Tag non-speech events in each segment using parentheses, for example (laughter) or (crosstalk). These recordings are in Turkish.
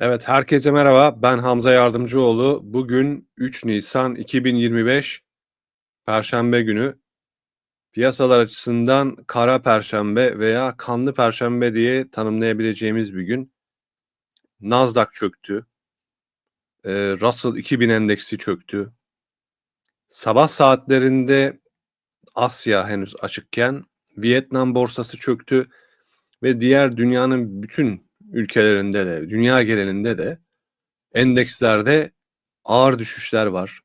Evet, herkese merhaba. Ben Hamza Yardımcıoğlu. Bugün 3 Nisan 2025 Perşembe günü. Piyasalar açısından kara perşembe veya kanlı perşembe diye tanımlayabileceğimiz bir gün. Nasdaq çöktü. Ee, Russell 2000 endeksi çöktü. Sabah saatlerinde Asya henüz açıkken Vietnam borsası çöktü ve diğer dünyanın bütün ülkelerinde de, dünya genelinde de endekslerde ağır düşüşler var.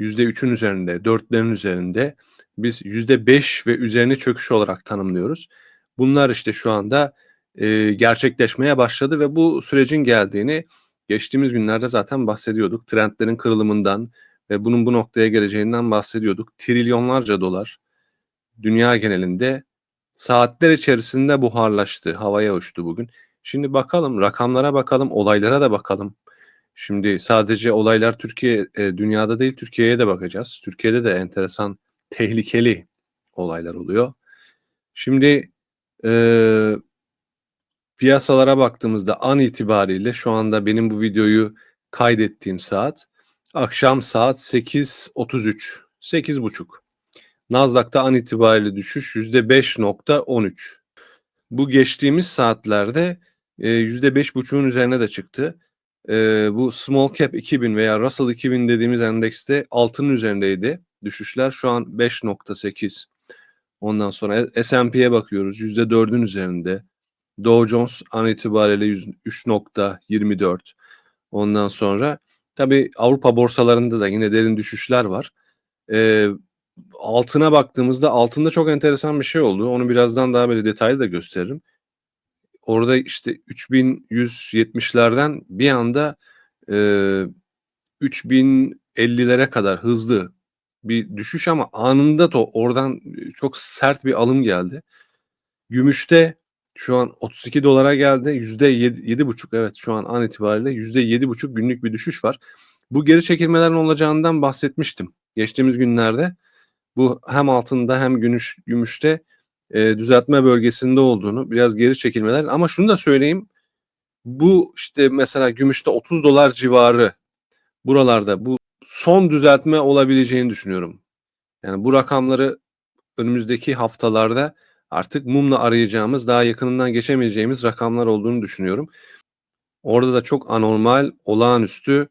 %3'ün üzerinde, 4'lerin üzerinde. Biz %5 ve üzerine çöküş olarak tanımlıyoruz. Bunlar işte şu anda e, gerçekleşmeye başladı ve bu sürecin geldiğini geçtiğimiz günlerde zaten bahsediyorduk. Trendlerin kırılımından ve bunun bu noktaya geleceğinden bahsediyorduk. Trilyonlarca dolar dünya genelinde saatler içerisinde buharlaştı, havaya uçtu bugün. Şimdi bakalım rakamlara bakalım, olaylara da bakalım. Şimdi sadece olaylar Türkiye e, dünyada değil Türkiye'ye de bakacağız. Türkiye'de de enteresan, tehlikeli olaylar oluyor. Şimdi e, piyasalara baktığımızda an itibariyle şu anda benim bu videoyu kaydettiğim saat akşam saat 8.33, 8.30. Nasdaq'ta an itibariyle düşüş %5.13. Bu geçtiğimiz saatlerde %5.5'un üzerine de çıktı. E, bu Small Cap 2000 veya Russell 2000 dediğimiz endekste altının üzerindeydi. Düşüşler şu an 5.8. Ondan sonra S&P'ye bakıyoruz %4'ün üzerinde. Dow Jones an itibariyle 3.24. Ondan sonra tabi Avrupa borsalarında da yine derin düşüşler var. E, altına baktığımızda altında çok enteresan bir şey oldu. Onu birazdan daha böyle detaylı da gösteririm orada işte 3170'lerden bir anda e, 3050'lere kadar hızlı bir düşüş ama anında da oradan çok sert bir alım geldi. Gümüşte şu an 32 dolara geldi. Yüzde yedi buçuk evet şu an an itibariyle yüzde yedi buçuk günlük bir düşüş var. Bu geri çekilmelerin olacağından bahsetmiştim. Geçtiğimiz günlerde bu hem altında hem gümüş, gümüşte e, düzeltme bölgesinde olduğunu, biraz geri çekilmeler ama şunu da söyleyeyim. Bu işte mesela gümüşte 30 dolar civarı buralarda bu son düzeltme olabileceğini düşünüyorum. Yani bu rakamları önümüzdeki haftalarda artık mumla arayacağımız, daha yakınından geçemeyeceğimiz rakamlar olduğunu düşünüyorum. Orada da çok anormal, olağanüstü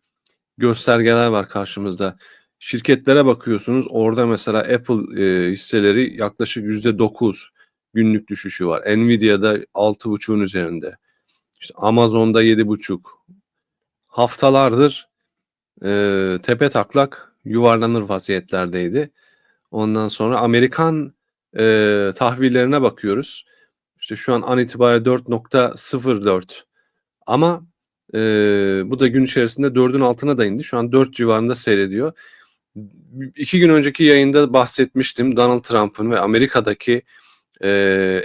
göstergeler var karşımızda. Şirketlere bakıyorsunuz. Orada mesela Apple e, hisseleri yaklaşık %9 günlük düşüşü var. Nvidia'da 6.5'un üzerinde. İşte Amazon'da 7.5. Haftalardır e, tepe taklak yuvarlanır vaziyetlerdeydi. Ondan sonra Amerikan e, tahvillerine bakıyoruz. İşte şu an an itibariyle 4.04 ama e, bu da gün içerisinde 4'ün altına da indi. Şu an 4 civarında seyrediyor. İki gün önceki yayında bahsetmiştim Donald Trump'ın ve Amerika'daki e,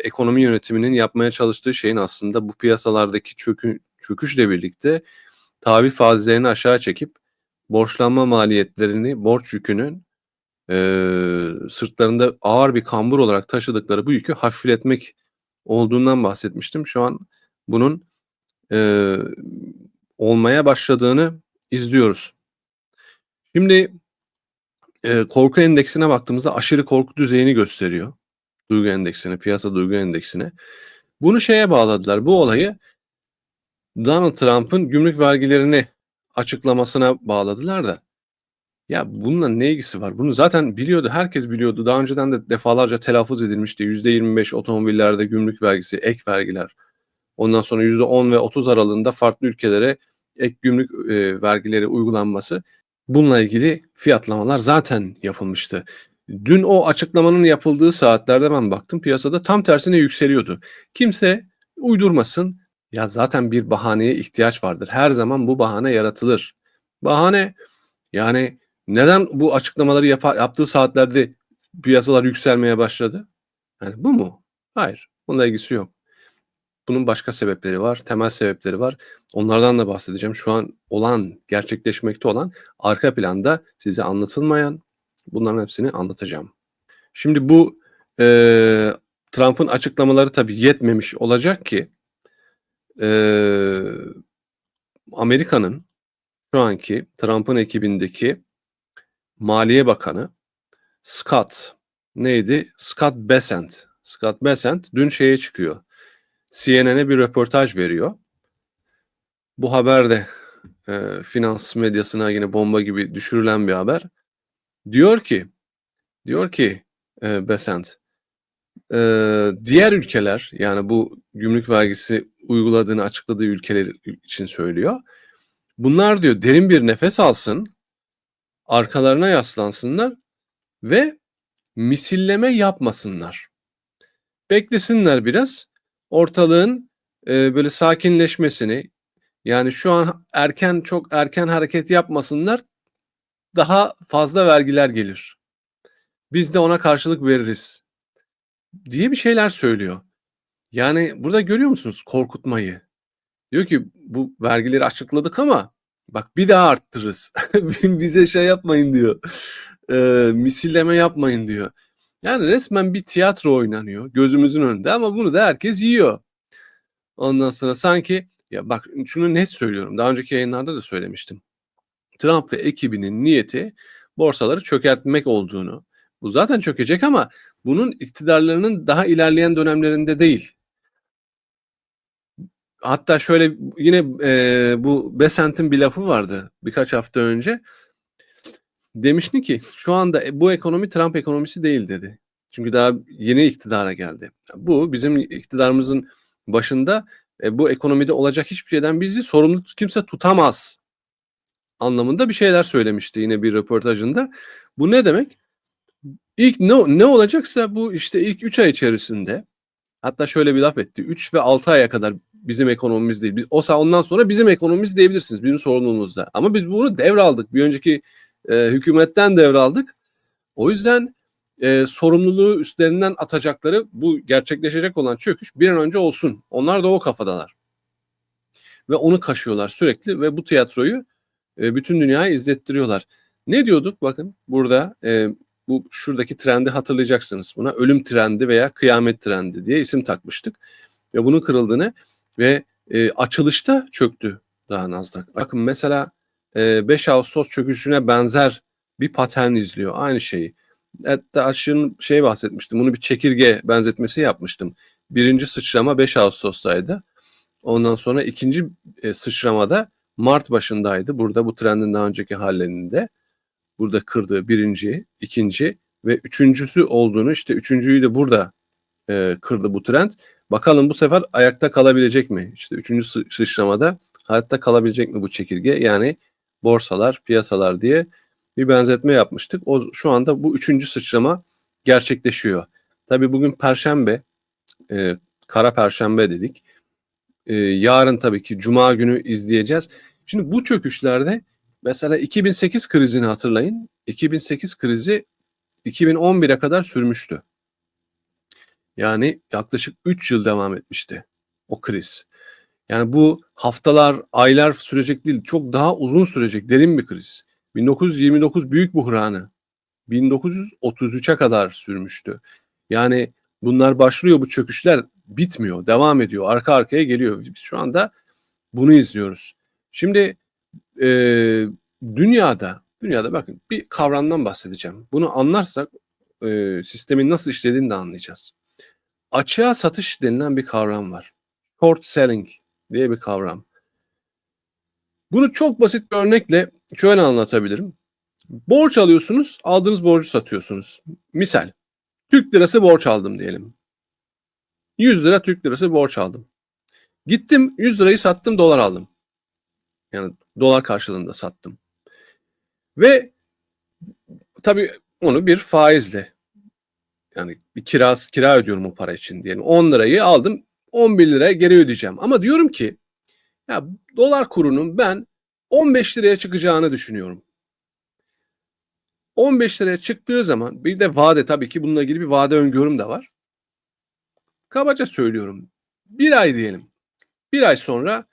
ekonomi yönetiminin yapmaya çalıştığı şeyin aslında bu piyasalardaki çökü, çöküşle birlikte tahvil faizlerini aşağı çekip borçlanma maliyetlerini, borç yükünün e, sırtlarında ağır bir kambur olarak taşıdıkları bu yükü hafifletmek olduğundan bahsetmiştim. Şu an bunun e, olmaya başladığını izliyoruz. Şimdi e, korku endeksine baktığımızda aşırı korku düzeyini gösteriyor. Duygu endeksine, piyasa duygu endeksine. Bunu şeye bağladılar. Bu olayı Donald Trump'ın gümrük vergilerini açıklamasına bağladılar da ya bununla ne ilgisi var? Bunu zaten biliyordu. Herkes biliyordu. Daha önceden de defalarca telaffuz edilmişti. %25 otomobillerde gümrük vergisi, ek vergiler. Ondan sonra %10 ve 30 aralığında farklı ülkelere ek gümrük e, vergileri uygulanması. Bununla ilgili fiyatlamalar zaten yapılmıştı. Dün o açıklamanın yapıldığı saatlerde ben baktım piyasada tam tersine yükseliyordu. Kimse uydurmasın. Ya zaten bir bahaneye ihtiyaç vardır. Her zaman bu bahane yaratılır. Bahane yani neden bu açıklamaları yap yaptığı saatlerde piyasalar yükselmeye başladı? Yani bu mu? Hayır. Bununla ilgisi yok. Bunun başka sebepleri var, temel sebepleri var. Onlardan da bahsedeceğim. Şu an olan, gerçekleşmekte olan arka planda size anlatılmayan bunların hepsini anlatacağım. Şimdi bu e, Trump'ın açıklamaları tabii yetmemiş olacak ki e, Amerika'nın şu anki Trump'ın ekibindeki Maliye Bakanı Scott neydi? Scott Bessent. Scott Bessent dün şeye çıkıyor. CNN'e bir röportaj veriyor. Bu haber de e, finans medyasına yine bomba gibi düşürülen bir haber. Diyor ki diyor ki e, Besant e, diğer ülkeler yani bu gümrük vergisi uyguladığını açıkladığı ülkeler için söylüyor. Bunlar diyor derin bir nefes alsın, arkalarına yaslansınlar ve misilleme yapmasınlar. Beklesinler biraz. Ortalığın e, böyle sakinleşmesini yani şu an erken çok erken hareket yapmasınlar. Daha fazla vergiler gelir. Biz de ona karşılık veririz. Diye bir şeyler söylüyor. Yani burada görüyor musunuz korkutmayı? Diyor ki bu vergileri açıkladık ama bak bir daha arttırırız. (laughs) Bize şey yapmayın diyor. E, misilleme yapmayın diyor. Yani resmen bir tiyatro oynanıyor gözümüzün önünde ama bunu da herkes yiyor. Ondan sonra sanki ya bak şunu net söylüyorum. Daha önceki yayınlarda da söylemiştim. Trump ve ekibinin niyeti borsaları çökertmek olduğunu. Bu zaten çökecek ama bunun iktidarlarının daha ilerleyen dönemlerinde değil. Hatta şöyle yine e, bu Besant'ın bir lafı vardı birkaç hafta önce. Demişti ki şu anda bu ekonomi Trump ekonomisi değil dedi. Çünkü daha yeni iktidara geldi. Bu bizim iktidarımızın başında e, bu ekonomide olacak hiçbir şeyden bizi sorumlu kimse tutamaz anlamında bir şeyler söylemişti yine bir röportajında. Bu ne demek? İlk ne, ne olacaksa bu işte ilk 3 ay içerisinde hatta şöyle bir laf etti. 3 ve 6 aya kadar bizim ekonomimiz değil. Biz, o ondan sonra bizim ekonomimiz diyebilirsiniz. Bizim sorumluluğumuzda. Ama biz bunu devraldık. Bir önceki e, hükümetten devraldık. O yüzden e, sorumluluğu üstlerinden atacakları bu gerçekleşecek olan çöküş bir an önce olsun. Onlar da o kafadalar. Ve onu kaşıyorlar sürekli ve bu tiyatroyu e, bütün dünyaya izlettiriyorlar. Ne diyorduk bakın burada e, bu şuradaki trendi hatırlayacaksınız. Buna ölüm trendi veya kıyamet trendi diye isim takmıştık. Ve bunun kırıldığını ve e, açılışta çöktü daha Nasdaq. Bakın mesela e, 5 Ağustos çöküşüne benzer bir patern izliyor. Aynı şeyi. Hatta aşırı şey bahsetmiştim. Bunu bir çekirge benzetmesi yapmıştım. Birinci sıçrama 5 Ağustos'taydı. Ondan sonra ikinci e, sıçramada Mart başındaydı. Burada bu trendin daha önceki hallerinde. Burada kırdığı birinci, ikinci ve üçüncüsü olduğunu işte üçüncüyü de burada e, kırdı bu trend. Bakalım bu sefer ayakta kalabilecek mi? İşte üçüncü sıçramada hayatta kalabilecek mi bu çekirge? Yani borsalar, piyasalar diye bir benzetme yapmıştık. O şu anda bu üçüncü sıçrama gerçekleşiyor. Tabii bugün Perşembe, e, Kara Perşembe dedik. E, yarın tabii ki Cuma günü izleyeceğiz. Şimdi bu çöküşlerde mesela 2008 krizini hatırlayın. 2008 krizi 2011'e kadar sürmüştü. Yani yaklaşık 3 yıl devam etmişti o kriz. Yani bu haftalar, aylar sürecek değil, çok daha uzun sürecek, derin bir kriz. 1929 büyük buhranı 1933'e kadar sürmüştü. Yani bunlar başlıyor bu çöküşler bitmiyor, devam ediyor, arka arkaya geliyor. Biz şu anda bunu izliyoruz. Şimdi e, dünyada, dünyada bakın bir kavramdan bahsedeceğim. Bunu anlarsak e, sistemin nasıl işlediğini de anlayacağız. Açığa satış denilen bir kavram var. Short selling diye bir kavram. Bunu çok basit bir örnekle şöyle anlatabilirim. Borç alıyorsunuz, aldığınız borcu satıyorsunuz. Misal, Türk lirası borç aldım diyelim. 100 lira Türk lirası borç aldım. Gittim 100 lirayı sattım, dolar aldım. Yani dolar karşılığında sattım. Ve tabii onu bir faizle yani bir kira, kira ödüyorum o para için diyelim. 10 lirayı aldım 11 liraya geri ödeyeceğim. Ama diyorum ki ya dolar kurunun ben 15 liraya çıkacağını düşünüyorum. 15 liraya çıktığı zaman bir de vade tabii ki bununla ilgili bir vade öngörüm de var. Kabaca söylüyorum. Bir ay diyelim. Bir ay sonra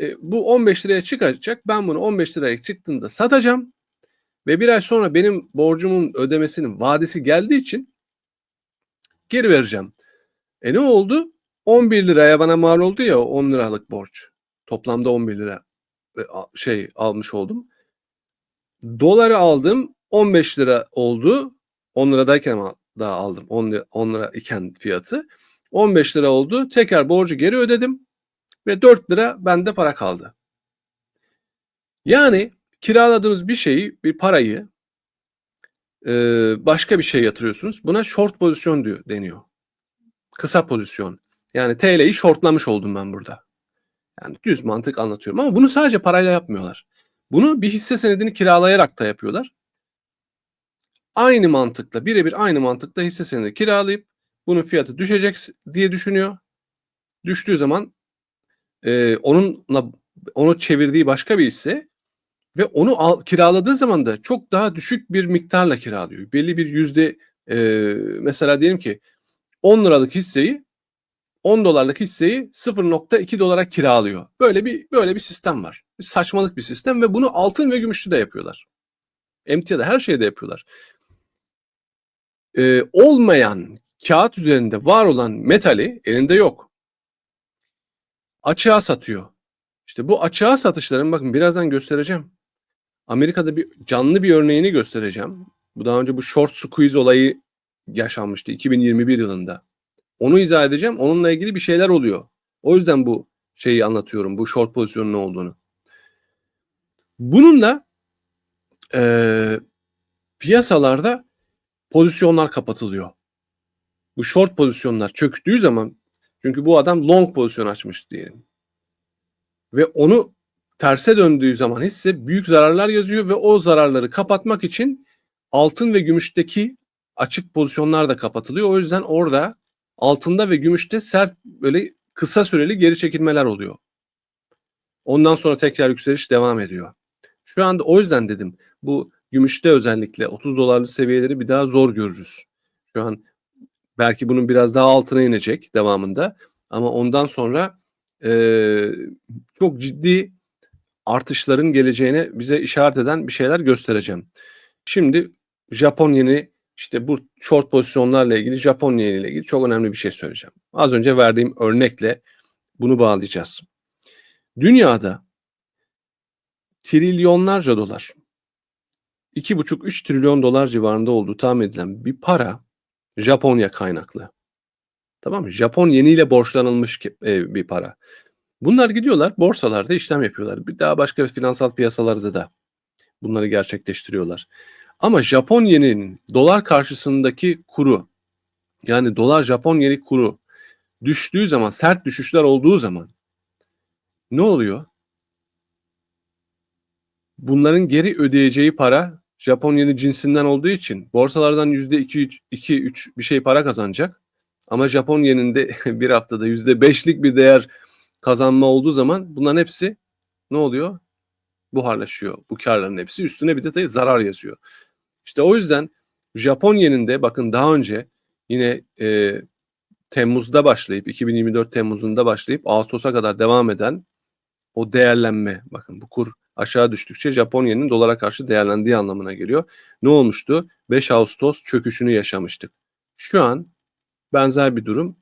e, bu 15 liraya çıkacak. Ben bunu 15 liraya çıktığında satacağım. Ve bir ay sonra benim borcumun ödemesinin vadesi geldiği için geri vereceğim. E ne oldu? 11 liraya bana mal oldu ya 10 liralık borç. Toplamda 11 lira. e, şey almış oldum. Doları aldım 15 lira oldu. 10 liradayken daha aldım. 10 lira, 10 lira iken fiyatı. 15 lira oldu. Tekrar borcu geri ödedim ve 4 lira bende para kaldı. Yani kiraladığınız bir şeyi, bir parayı e, başka bir şey yatırıyorsunuz. Buna short pozisyon diyor deniyor. Kısa pozisyon. Yani TL'yi shortlamış oldum ben burada. Yani düz mantık anlatıyorum ama bunu sadece parayla yapmıyorlar. Bunu bir hisse senedini kiralayarak da yapıyorlar. Aynı mantıkla, birebir aynı mantıkla hisse senedi kiralayıp bunun fiyatı düşecek diye düşünüyor. Düştüğü zaman e, onunla onu çevirdiği başka bir hisse ve onu al, kiraladığı zaman da çok daha düşük bir miktarla kiralıyor. Belli bir yüzde e, mesela diyelim ki 10 liralık hisseyi 10 dolarlık hisseyi 0.2 dolara kiralıyor. Böyle bir böyle bir sistem var. Bir saçmalık bir sistem ve bunu altın ve gümüşlü de yapıyorlar. Emtiada her şeyde yapıyorlar. Ee, olmayan kağıt üzerinde var olan metali elinde yok. Açığa satıyor. İşte bu açığa satışların bakın birazdan göstereceğim. Amerika'da bir canlı bir örneğini göstereceğim. Bu daha önce bu short squeeze olayı yaşanmıştı 2021 yılında. Onu izah edeceğim. Onunla ilgili bir şeyler oluyor. O yüzden bu şeyi anlatıyorum. Bu short pozisyonun ne olduğunu. Bununla e, piyasalarda pozisyonlar kapatılıyor. Bu short pozisyonlar çöktüğü zaman çünkü bu adam long pozisyon açmış diyelim. Ve onu terse döndüğü zaman hisse büyük zararlar yazıyor ve o zararları kapatmak için altın ve gümüşteki açık pozisyonlar da kapatılıyor. O yüzden orada altında ve gümüşte sert böyle kısa süreli geri çekilmeler oluyor. Ondan sonra tekrar yükseliş devam ediyor. Şu anda o yüzden dedim bu gümüşte özellikle 30 dolarlı seviyeleri bir daha zor görürüz. Şu an belki bunun biraz daha altına inecek devamında ama ondan sonra e, çok ciddi artışların geleceğine bize işaret eden bir şeyler göstereceğim. Şimdi Japon yeni işte bu short pozisyonlarla ilgili Japon yeni ile ilgili çok önemli bir şey söyleyeceğim. Az önce verdiğim örnekle bunu bağlayacağız. Dünyada trilyonlarca dolar 2,5-3 trilyon dolar civarında olduğu tahmin edilen bir para Japonya kaynaklı. Tamam mı? Japon yeniyle borçlanılmış e, bir para. Bunlar gidiyorlar borsalarda işlem yapıyorlar. Bir daha başka finansal piyasalarda da bunları gerçekleştiriyorlar. Ama Japon yeninin dolar karşısındaki kuru yani dolar Japon yeni kuru düştüğü zaman sert düşüşler olduğu zaman ne oluyor? Bunların geri ödeyeceği para Japon yeni cinsinden olduğu için borsalardan %2-3 bir şey para kazanacak. Ama Japon yeninde (laughs) bir haftada %5'lik bir değer kazanma olduğu zaman bunların hepsi ne oluyor? Buharlaşıyor. Bu karların hepsi üstüne bir de zarar yazıyor. İşte o yüzden Japon yeninde bakın daha önce yine e, Temmuz'da başlayıp 2024 Temmuz'unda başlayıp Ağustos'a kadar devam eden o değerlenme bakın bu kur aşağı düştükçe Japon yeninin dolara karşı değerlendiği anlamına geliyor. Ne olmuştu? 5 Ağustos çöküşünü yaşamıştık. Şu an benzer bir durum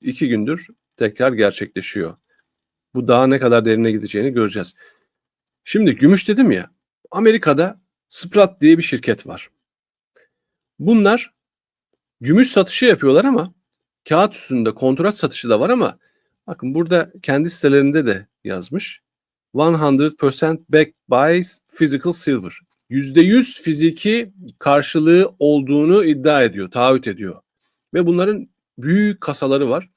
iki gündür tekrar gerçekleşiyor. Bu daha ne kadar derine gideceğini göreceğiz. Şimdi gümüş dedim ya. Amerika'da Sprat diye bir şirket var. Bunlar gümüş satışı yapıyorlar ama kağıt üstünde kontrat satışı da var ama bakın burada kendi sitelerinde de yazmış. 100% backed by physical silver. %100 fiziki karşılığı olduğunu iddia ediyor, taahhüt ediyor. Ve bunların büyük kasaları var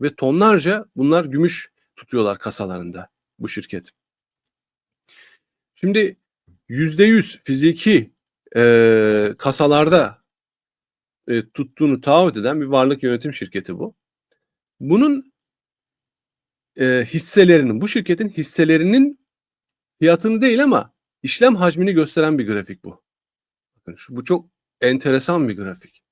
ve tonlarca bunlar gümüş tutuyorlar kasalarında bu şirket. Şimdi %100 fiziki e, kasalarda e, tuttuğunu taahhüt eden bir varlık yönetim şirketi bu. Bunun e, hisselerinin, bu şirketin hisselerinin fiyatını değil ama işlem hacmini gösteren bir grafik bu. Bakın şu bu çok enteresan bir grafik.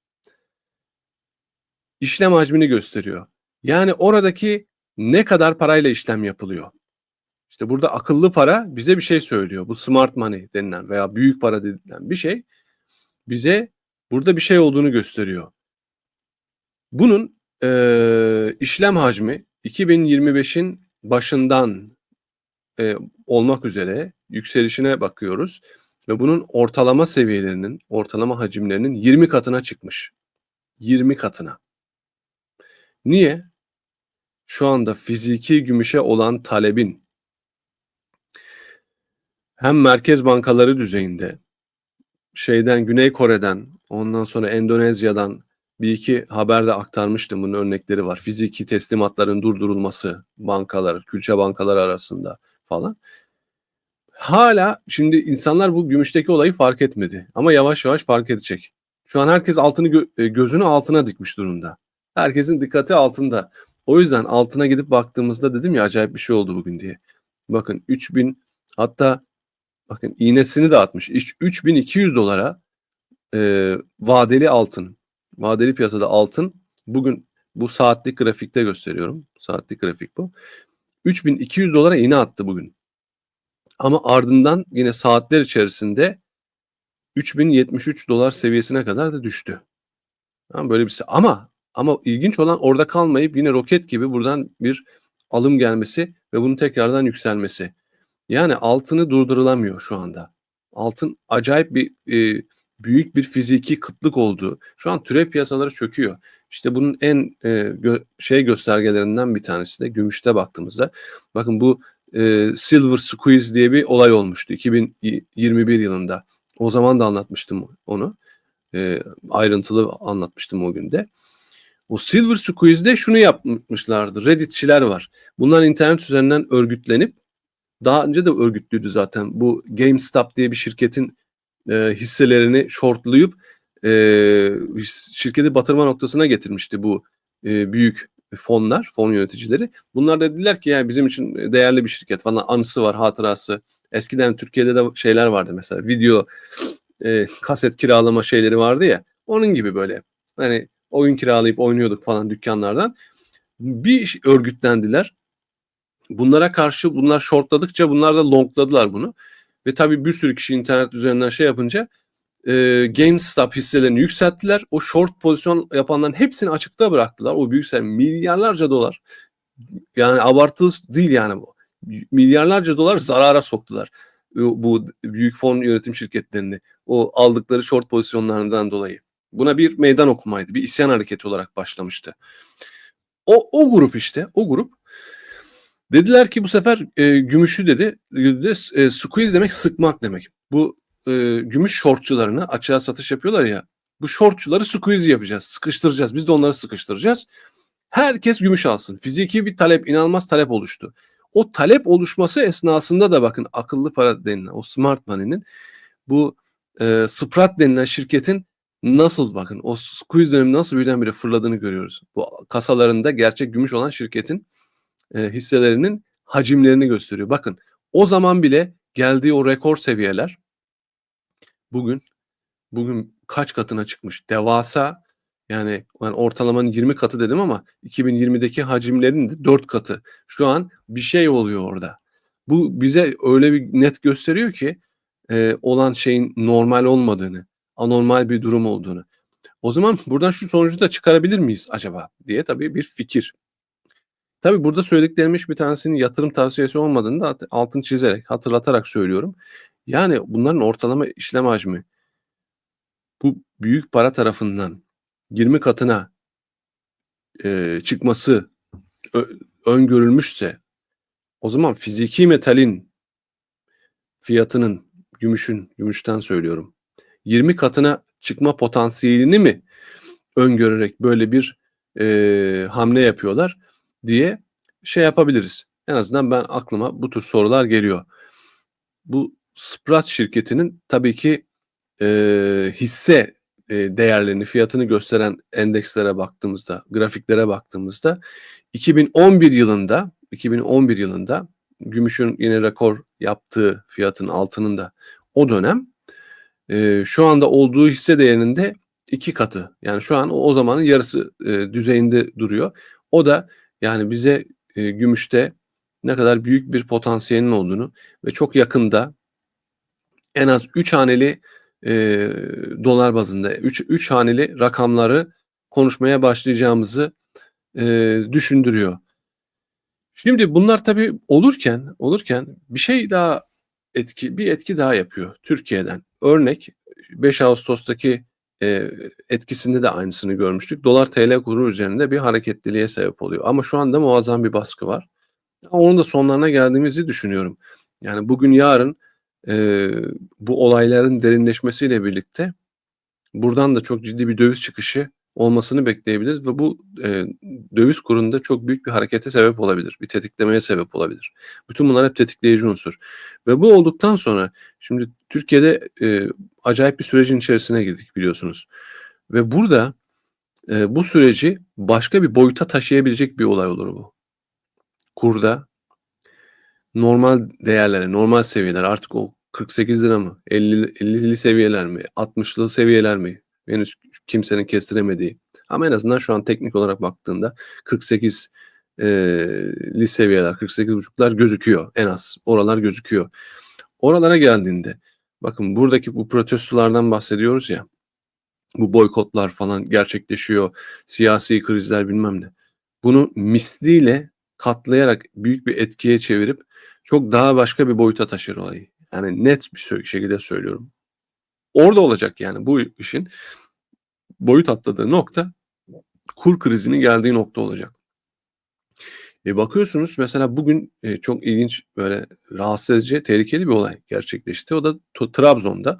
İşlem hacmini gösteriyor. Yani oradaki ne kadar parayla işlem yapılıyor. İşte burada akıllı para bize bir şey söylüyor. Bu smart money denilen veya büyük para denilen bir şey bize burada bir şey olduğunu gösteriyor. Bunun e, işlem hacmi 2025'in başından eee, olmak üzere yükselişine bakıyoruz ve bunun ortalama seviyelerinin, ortalama hacimlerinin 20 katına çıkmış. 20 katına. Niye? Şu anda fiziki gümüşe olan talebin hem merkez bankaları düzeyinde, şeyden Güney Kore'den, ondan sonra Endonezya'dan bir iki haberde aktarmıştım. Bunun örnekleri var. Fiziki teslimatların durdurulması bankalar, külçe bankalar arasında falan. Hala şimdi insanlar bu gümüşteki olayı fark etmedi ama yavaş yavaş fark edecek. Şu an herkes altını e, gözünü altına dikmiş durumda. Herkesin dikkati altında. O yüzden altına gidip baktığımızda dedim ya acayip bir şey oldu bugün diye. Bakın 3000 hatta bakın iğnesini de atmış. İş- 3200 dolara e, vadeli altın. Vadeli piyasada altın bugün bu saatlik grafikte gösteriyorum. Saatlik grafik bu. 3200 dolara iğne attı bugün. Ama ardından yine saatler içerisinde 3073 dolar seviyesine kadar da düştü. Tamam, böyle bir. Ama ama ilginç olan orada kalmayıp yine roket gibi buradan bir alım gelmesi ve bunun tekrardan yükselmesi. Yani altını durdurulamıyor şu anda. Altın acayip bir e, büyük bir fiziki kıtlık olduğu. Şu an türev piyasaları çöküyor. İşte bunun en e, gö- şey göstergelerinden bir tanesi de gümüşte baktığımızda. Bakın bu e, Silver Squeeze diye bir olay olmuştu 2021 yılında. O zaman da anlatmıştım onu. E, ayrıntılı anlatmıştım o günde. O Silver Squeeze'de şunu yapmışlardı. Redditçiler var. Bunlar internet üzerinden örgütlenip daha önce de örgütlüydü zaten. Bu GameStop diye bir şirketin e, hisselerini shortlayıp e, şirketi batırma noktasına getirmişti bu e, büyük fonlar, fon yöneticileri. Bunlar da dediler ki yani bizim için değerli bir şirket falan anısı var, hatırası. Eskiden Türkiye'de de şeyler vardı mesela video e, kaset kiralama şeyleri vardı ya. Onun gibi böyle. Hani oyun kiralayıp oynuyorduk falan dükkanlardan. Bir örgütlendiler. Bunlara karşı bunlar shortladıkça bunlar da longladılar bunu. Ve tabii bir sürü kişi internet üzerinden şey yapınca e, GameStop hisselerini yükselttiler. O short pozisyon yapanların hepsini açıkta bıraktılar. O büyük sen milyarlarca dolar. Yani abartılı değil yani bu. Milyarlarca dolar zarara soktular. Bu, büyük fon yönetim şirketlerini o aldıkları short pozisyonlarından dolayı. Buna bir meydan okumaydı. Bir isyan hareketi olarak başlamıştı. O, o grup işte o grup dediler ki bu sefer e, gümüşü dedi, e, squeeze demek sıkmak demek. Bu e, gümüş shortçularını açığa satış yapıyorlar ya. Bu shortçuları squeeze yapacağız. Sıkıştıracağız. Biz de onları sıkıştıracağız. Herkes gümüş alsın. Fiziki bir talep, inanılmaz talep oluştu. O talep oluşması esnasında da bakın akıllı para denilen o smart money'nin bu e, Sprat denilen şirketin nasıl bakın o squeeze dönemi nasıl birdenbire fırladığını görüyoruz. Bu kasalarında gerçek gümüş olan şirketin e, hisselerinin hacimlerini gösteriyor. Bakın o zaman bile geldiği o rekor seviyeler bugün bugün kaç katına çıkmış? Devasa yani ben ortalamanın 20 katı dedim ama 2020'deki hacimlerin de 4 katı. Şu an bir şey oluyor orada. Bu bize öyle bir net gösteriyor ki e, olan şeyin normal olmadığını, anormal bir durum olduğunu. O zaman buradan şu sonucu da çıkarabilir miyiz acaba diye tabii bir fikir. Tabii burada söylediklerim hiçbir tanesinin yatırım tavsiyesi olmadığını da altını çizerek, hatırlatarak söylüyorum. Yani bunların ortalama işlem hacmi bu büyük para tarafından 20 katına e, çıkması öngörülmüşse o zaman fiziki metalin fiyatının gümüşün, gümüşten söylüyorum 20 katına çıkma potansiyelini mi öngörerek böyle bir e, hamle yapıyorlar diye şey yapabiliriz. En azından ben aklıma bu tür sorular geliyor. Bu Sprat şirketinin tabii ki e, hisse e, değerlerini, fiyatını gösteren endekslere baktığımızda, grafiklere baktığımızda 2011 yılında 2011 yılında gümüşün yine rekor yaptığı fiyatın altının da o dönem e, şu anda olduğu hisse değerinin de iki katı. Yani şu an o zamanın yarısı e, düzeyinde duruyor. O da yani bize e, gümüşte ne kadar büyük bir potansiyelin olduğunu ve çok yakında en az 3 haneli e, dolar bazında 3 3 haneli rakamları konuşmaya başlayacağımızı e, düşündürüyor. Şimdi bunlar tabii olurken olurken bir şey daha etki bir etki daha yapıyor Türkiye'den. Örnek 5 Ağustos'taki, eee, etkisinde de aynısını görmüştük. Dolar TL kuru üzerinde bir hareketliliğe sebep oluyor ama şu anda muazzam bir baskı var. Onun da sonlarına geldiğimizi düşünüyorum. Yani bugün yarın, eee, bu olayların derinleşmesiyle birlikte buradan da çok ciddi bir döviz çıkışı olmasını bekleyebiliriz ve bu, eee, döviz kurunda çok büyük bir harekete sebep olabilir. Bir tetiklemeye sebep olabilir. Bütün bunlar hep tetikleyici unsur ve bu olduktan sonra şimdi Türkiye'de, eee, acayip bir sürecin içerisine girdik biliyorsunuz ve burada, eee, bu süreci başka bir boyuta taşıyabilecek bir olay olur bu. Kurda normal değerlere, normal seviyeler artık o ₺48 mı, 50 50'li seviyeler mi, 60'lı seviyeler mi? Henüz kimsenin kestiremediği ama en azından şu an teknik olarak baktığında 48 eee, li seviyeler, 48,5'lar gözüküyor en az. Oralar gözüküyor. Oralara geldiğinde bakın buradaki bu protestolardan bahsediyoruz ya, bu boykotlar falan gerçekleşiyor, siyasi krizler bilmem ne. Bunu misliyle katlayarak büyük bir etkiye çevirip çok daha başka bir boyuta taşır olayı. Yani net bir şekilde söylüyorum. Orada olacak yani bu işin boyut atladığı nokta kur krizinin geldiği nokta olacak. E, bakıyorsunuz mesela bugün, eee, çok ilginç, böyle rahatsız edici, tehlikeli bir olay gerçekleşti. O da Trabzon'da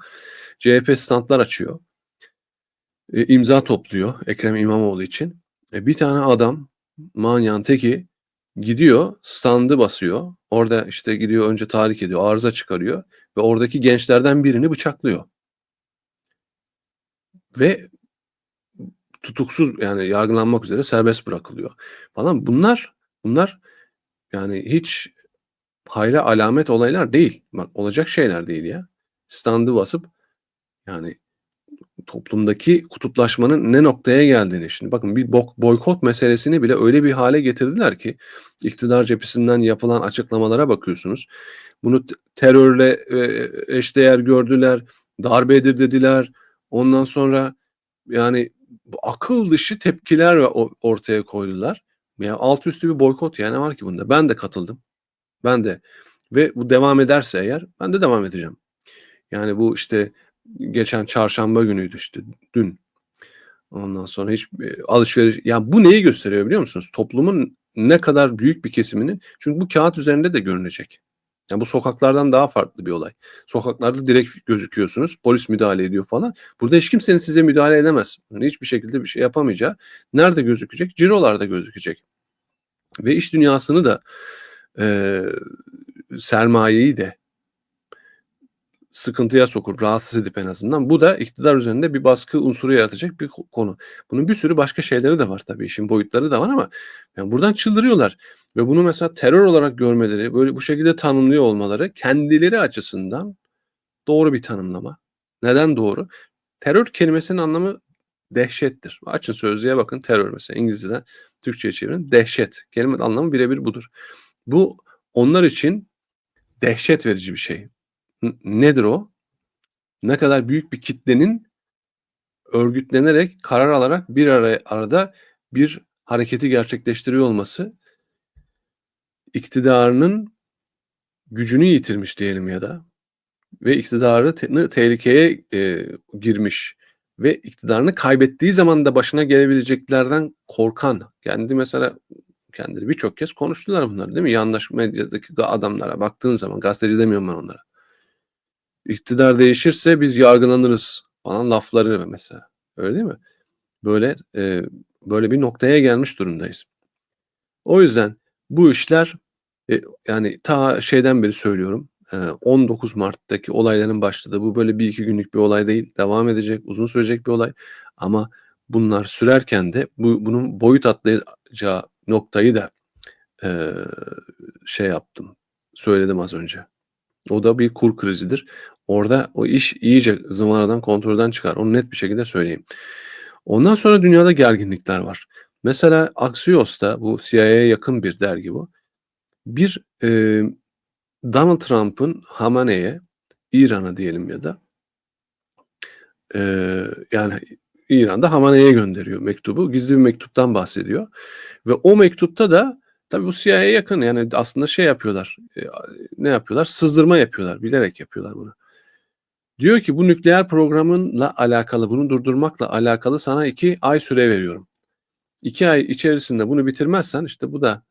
CHP stantlar açıyor. Eee, imza topluyor Ekrem İmamoğlu için. E, bir tane adam, manyağın teki gidiyor, standı basıyor. Orada, işte, gidiyor önce tahrik ediyor, arıza çıkarıyor ve oradaki gençlerden birini bıçaklıyor. Ve tutuksuz, yani yargılanmak üzere serbest bırakılıyor falan. Bunlar bunlar yani hiç hayra alamet olaylar değil. Bak olacak şeyler değil ya. Standı basıp yani toplumdaki kutuplaşmanın ne noktaya geldiğini şimdi bakın bir boykot meselesini bile öyle bir hale getirdiler ki iktidar cephesinden yapılan açıklamalara bakıyorsunuz. Bunu terörle, eee, eşdeğer gördüler, darbedir dediler. Ondan sonra yani akıl dışı tepkiler ortaya koydular. Ya alt üstü bir boykot ya ne var ki bunda? Ben de katıldım. Ben de ve bu devam ederse eğer ben de devam edeceğim. Yani bu işte geçen çarşamba günüydü işte dün. Ondan sonra hiç, eee, alışveriş ya bu neyi gösteriyor biliyor musunuz? Toplumun ne kadar büyük bir kesiminin çünkü bu kağıt üzerinde de görünecek. Ya bu sokaklardan daha farklı bir olay. Sokaklarda direkt gözüküyorsunuz. Polis müdahale ediyor falan. Burada hiç kimsenin size müdahale edemez. Yani hiçbir şekilde bir şey yapamayacağı nerede gözükecek? Cirolarda gözükecek. Ve iş dünyasını da, eee, sermayeyi de sıkıntıya sokup rahatsız edip en azından bu da iktidar üzerinde bir baskı unsuru yaratacak bir ko konu. Bunun bir sürü başka şeyleri de var tabii, işin boyutları da var ama yani buradan çıldırıyorlar ve bunu mesela terör olarak görmeleri, böyle bu şekilde tanımlıyor olmaları kendileri açısından doğru bir tanımlama. Neden doğru? Terör kelimesinin anlamı dehşettir. Açın sözlüğe bakın terör mesela İngilizceden Türkçeye çevirin dehşet. Kelimenin anlamı birebir budur. Bu onlar için dehşet verici bir şey. Nedir o? Ne kadar büyük bir kitlenin örgütlenerek, karar alarak bir araya arada bir hareketi gerçekleştiriyor olması iktidarının gücünü yitirmiş diyelim ya da ve iktidarı te tehlikeye, eee, girmiş ve iktidarını kaybettiği zaman da başına gelebileceklerden korkan, kendi mesela kendileri birçok kez konuştular bunları değil mi? Yandaş medyadaki adamlara baktığın zaman, gazeteci demiyorum ben onlara. İktidar değişirse biz yargılanırız falan lafları mesela. Öyle değil mi? Böyle, eee, böyle bir noktaya gelmiş durumdayız. O yüzden bu işler, eee, yani ta şeyden beri söylüyorum, eee, 19 Mart'taki olayların başladığı bu böyle 1-2 günlük bir olay değil. Devam edecek, uzun sürecek bir olay ama bunlar sürerken de bu bunun boyut atlayacağı noktayı da, eee, şey yaptım, söyledim az önce. O da bir kur krizidir. Orada o iş iyice zıvanadan, kontrolden çıkar. Onu net bir şekilde söyleyeyim. Ondan sonra dünyada gerginlikler var. Mesela Axios'ta bu CIA'ya yakın bir dergi bu. Bir, eee, Donald Trump'ın Hamane'ye, İran'a diyelim ya da eee, yani İran'da Hamane'ye gönderiyor mektubu. Gizli bir mektuptan bahsediyor ve o mektupta da Tabii bu CIA'ya yakın yani aslında şey yapıyorlar. Eee, ne yapıyorlar? Sızdırma yapıyorlar. Bilerek yapıyorlar bunu. Diyor ki bu nükleer programınla alakalı, bunu durdurmakla alakalı sana 2 ay süre veriyorum. 2 ay içerisinde bunu bitirmezsen işte bu da,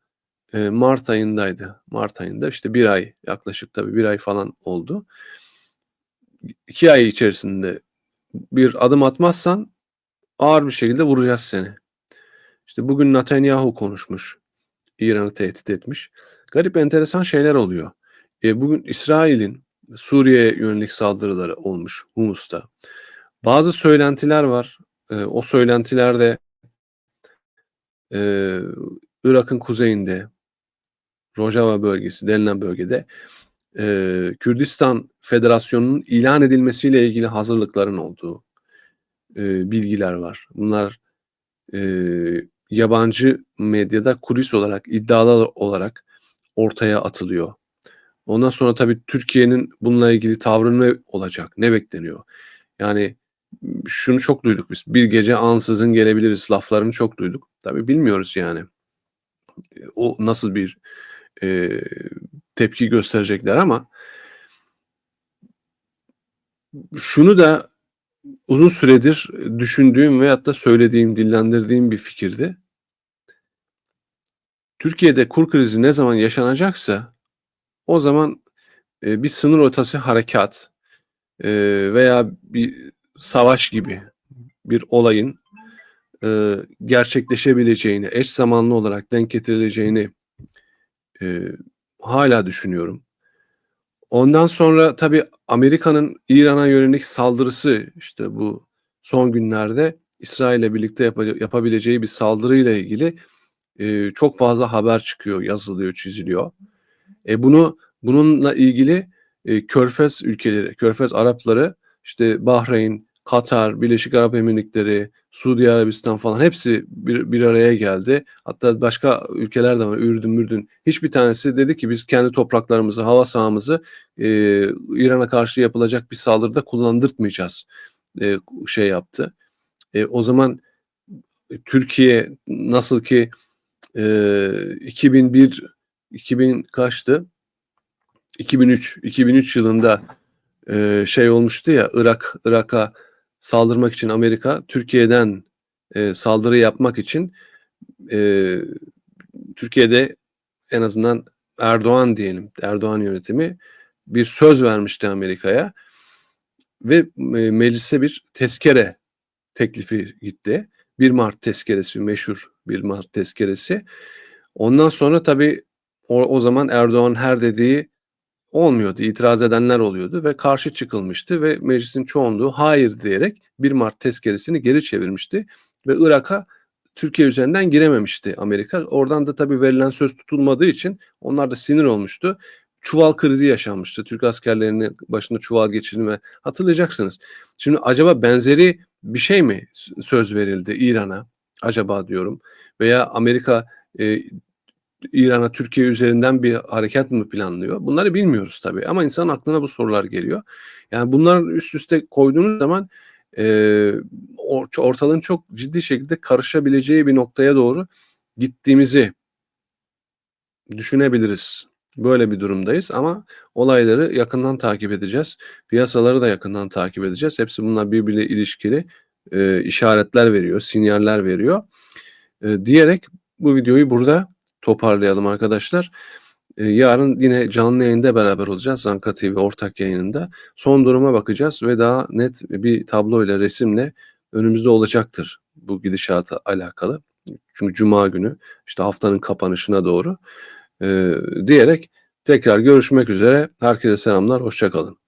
eee, mart ayındaydı. Mart ayında işte 1 ay yaklaşık tabii 1 ay falan oldu. 2 ay içerisinde bir adım atmazsan ağır bir şekilde vuracağız seni. İşte bugün Netanyahu konuşmuş. İran'ı tehdit etmiş. Garip enteresan şeyler oluyor. Eee, bugün İsrail'in Suriye'ye yönelik saldırıları olmuş Humus'ta. Bazı söylentiler var. Eee, o söylentilerde eee, Irak'ın kuzeyinde Rojava bölgesi denilen bölgede eee, Kürdistan Federasyonu'nun ilan edilmesiyle ilgili hazırlıkların olduğu eee, bilgiler var. Bunlar eee, yabancı medyada kulis olarak, iddialar olarak ortaya atılıyor. Ondan sonra tabii Türkiye'nin bununla ilgili tavrı ne olacak? Ne bekleniyor? Yani şunu çok duyduk biz. Bir gece ansızın gelebiliriz laflarını çok duyduk. Tabii bilmiyoruz yani. Eee, o nasıl bir, eee, tepki gösterecekler ama şunu da uzun süredir düşündüğüm veyahut da söylediğim, dillendirdiğim bir fikirdi. Türkiye'de kur krizi ne zaman yaşanacaksa o zaman, eee, bir sınır ötesi harekat, eee, veya bir savaş gibi bir olayın, eee, gerçekleşebileceğini, eş zamanlı olarak denk getirileceğini, eee, hâlâ düşünüyorum. Ondan sonra tabii Amerika'nın İran'a yönelik saldırısı, işte bu son günlerde İsrail'le birlikte yapa yapabileceği bir saldırıyla ilgili, eee, çok fazla haber çıkıyor, yazılıyor, çiziliyor. E, bunu bununla ilgili, eee, Körfez ülkeleri, Körfez Arapları, işte Bahreyn, Katar, Birleşik Arap Emirlikleri, Suudi Arabistan falan hepsi bir bir araya geldi. Hatta başka ülkeler de var. Ürdün, Mürdün. Hiçbir tanesi dedi ki biz kendi topraklarımızı, hava sahamızı, eee, İran'a karşı yapılacak bir saldırıda kullandırtmayacağız, eee, şey yaptı. E, o zaman Türkiye nasıl ki, eee, 2001 2000 kaçtı? 2003 2003 yılında, eee, şey olmuştu ya Irak Irak'a saldırmak için Amerika Türkiye'den, eee, saldırı yapmak için, eee, Türkiye'de en azından Erdoğan diyelim, Erdoğan yönetimi bir söz vermişti Amerika'ya ve, eee, meclise bir tezkere teklifi gitti. 1 Mart tezkeresi, meşhur 1 Mart tezkeresi. Ondan sonra tabii o o zaman Erdoğan'ın her dediği olmuyordu. İtiraz edenler oluyordu ve karşı çıkılmıştı ve meclisin çoğunluğu hayır diyerek 1 Mart tezkeresini geri çevirmişti ve Irak'a Türkiye üzerinden girememişti Amerika. Oradan da tabii verilen söz tutulmadığı için onlar da sinir olmuştu. Çuval krizi yaşanmıştı. Türk askerlerinin başına çuval geçirme hatırlayacaksınız. Şimdi acaba benzeri bir şey mi söz verildi İran'a acaba diyorum veya Amerika, eee, İran'a Türkiye üzerinden bir harekat mı planlıyor? Bunları bilmiyoruz tabii ama insanın aklına bu sorular geliyor. Yani bunları üst üste koyduğunuz zaman, or ortalığın çok ciddi şekilde karışabileceği bir noktaya doğru gittiğimizi düşünebiliriz. Böyle bir durumdayız ama olayları yakından takip edeceğiz. Piyasaları da yakından takip edeceğiz. Hepsi bunlar birbiriyle ilişkili, eee, işaretler veriyor, sinyaller veriyor, eee, diyerek bu videoyu burada toparlayalım arkadaşlar. Eee, yarın yine canlı yayında beraber olacağız. Zanka TV ortak yayınında. Son duruma bakacağız ve daha net bir tabloyla, resimle önümüzde olacaktır bu gidişata alakalı. Çünkü cuma günü, işte haftanın kapanışına doğru, eee, diyerek tekrar görüşmek üzere. Herkese selamlar, hoşça kalın.